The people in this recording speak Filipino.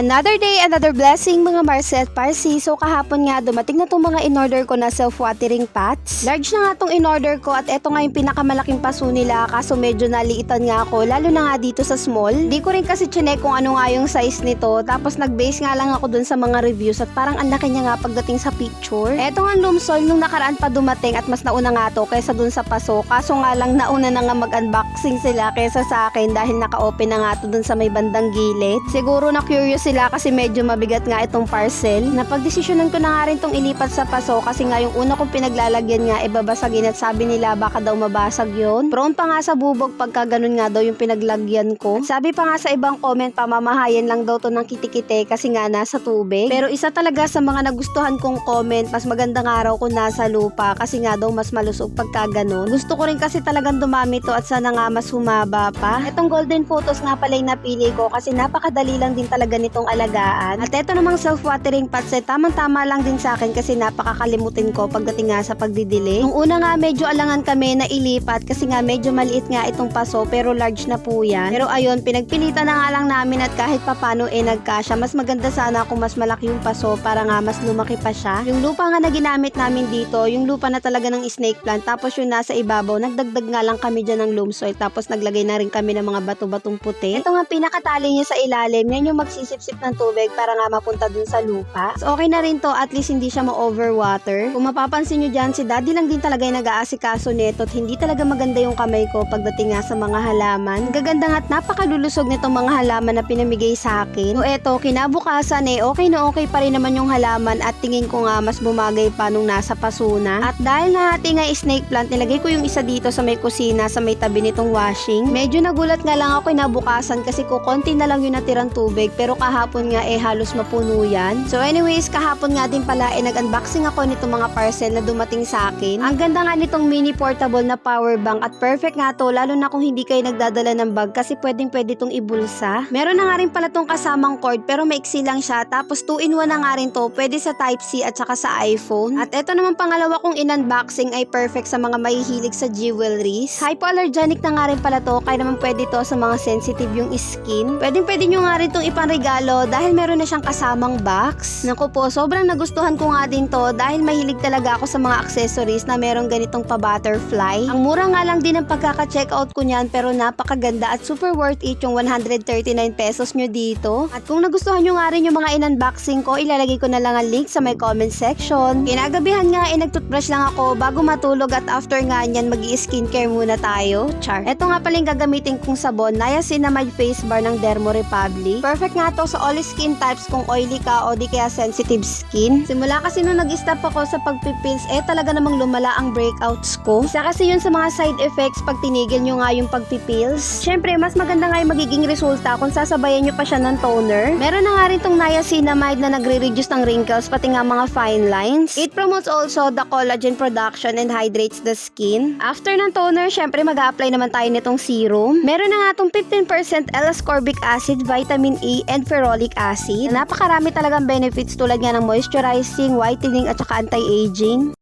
Another day, another blessing mga Marcel Parsi. So kahapon nga dumating na tong mga in-order ko na self-watering pots. Large na nga tong in-order ko at eto nga yung pinakamalaking paso nila kaso medyo naliitan nga ako lalo na nga dito sa small. Di ko rin kasi chinek kung ano nga yung size nito tapos nag-base nga lang ako dun sa mga reviews at parang ang laki niya nga pagdating sa picture. Eto nga Lumsol nung nakaraan pa dumating at mas nauna nga to kaysa dun sa paso kaso nga lang nauna na nga mag-unboxing sila kaysa sa akin dahil naka-open na nga to dun sa may bandang gilid. Siguro na curious sila kasi medyo mabigat nga itong parcel. Napagdesisyonan ko na nga rin tong ilipat sa paso kasi nga yung una kong pinaglalagyan nga ibabasagin at sabi nila baka daw mabasag yon. Prone pa nga sa bubog pagka ganun nga daw yung pinaglagyan ko. Sabi pa nga sa ibang comment pamamahayan lang daw to ng kitikite kasi nga nasa tubig. Pero isa talaga sa mga nagustuhan kong comment mas maganda nga raw kung nasa lupa kasi nga daw mas malusog pagka ganun. Gusto ko rin kasi talagang dumami to at sana nga mas humaba pa. Itong golden photos nga pala yung napili ko kasi napakadali lang din talaga nitong alagaan. At eto namang self-watering pots eh, tamang-tama lang din sa akin kasi napakakalimutin ko pagdating nga sa pagdidili. Nung una nga medyo alangan kami na ilipat kasi nga medyo maliit nga itong paso pero large na po yan. Pero ayun, pinagpilitan na nga lang namin at kahit papano eh nagkasya. Mas maganda sana kung mas malaki yung paso para nga mas lumaki pa siya. Yung lupa nga na ginamit namin dito, yung lupa na talaga ng snake plant tapos yung nasa ibabaw, nagdagdag nga lang kami dyan ng loam soil tapos naglagay na rin kami ng mga bato-batong puti. Ito nga pinakatali niya sa ilalim, yan yung magsisip-sip ng tubig para nga mapunta dun sa lupa. So okay na rin to, at least hindi siya ma-overwater. Kung mapapansin nyo dyan, si daddy lang din talaga yung nag-aasikaso nito at hindi talaga maganda yung kamay ko pagdating nga sa mga halaman. Gaganda nga at napakalulusog nitong mga halaman na pinamigay sa akin. So eto, kinabukasan eh, okay na okay pa rin naman yung halaman at tingin ko nga mas bumagay pa nung nasa pasuna. At dahil nahati nga snake plant, nilagay ko yung isa dito sa may kusina sa may tabi nitong washing. Medyo nagulat nga lang ako kinabukasan kasi ko konti na lang yung natirang tubig pero kahapon nga eh halos mapuno yan. So anyways, kahapon nga din pala eh nag-unboxing ako nitong mga parcel na dumating sa akin. Ang ganda nga nitong mini portable na power bank at perfect nga to lalo na kung hindi kayo nagdadala ng bag kasi pwedeng pwede tong ibulsa. Meron na nga rin pala tong kasamang cord pero maiksi lang siya tapos 2 in 1 na nga rin to pwede sa type C at saka sa iPhone. At eto naman pangalawa kong in-unboxing ay perfect sa mga mahihilig sa jewelries. Hypoallergenic na nga rin pala to kaya naman pwede to sa mga sensitive yung skin. Pwedeng pwede nyo nga rin tong ipanregalo dahil meron na siyang kasamang box. Naku po, sobrang nagustuhan ko nga din to dahil mahilig talaga ako sa mga accessories na merong ganitong pa-butterfly. Ang mura nga lang din ang pagkaka-checkout ko niyan pero napakaganda at super worth it yung 139 pesos nyo dito. At kung nagustuhan nyo nga rin yung mga in-unboxing ko, ilalagay ko na lang ang link sa may comment section. Kinagabihan nga eh nagtoothbrush lang ako bago matulog at after nga niyan mag skincare muna tayo. Char. Ito nga pala yung gagamitin kong sabon, Niacinamide Face Bar ng Dermo Republic. Perfect nga to sa all skin types kung oily ka o di kaya sensitive skin. Simula kasi nung nag-stop ako sa pagpipils, eh talaga namang lumala ang breakouts ko. Isa kasi yun sa mga side effects pag tinigil nyo nga yung pagpipils. Syempre, mas maganda nga yung magiging resulta kung sasabayan nyo pa siya ng toner. Meron na nga rin tong niacinamide na nagre-reduce ng wrinkles pati nga mga fine lines. It promotes also the collagen production and hydrates the skin. After ng toner, syempre mag-a-apply naman tayo nitong serum. Meron na nga tong 15% L-ascorbic acid, vitamin A, and ferrolic acid. Napakarami talagang benefits tulad nga ng moisturizing, whitening, at saka anti-aging.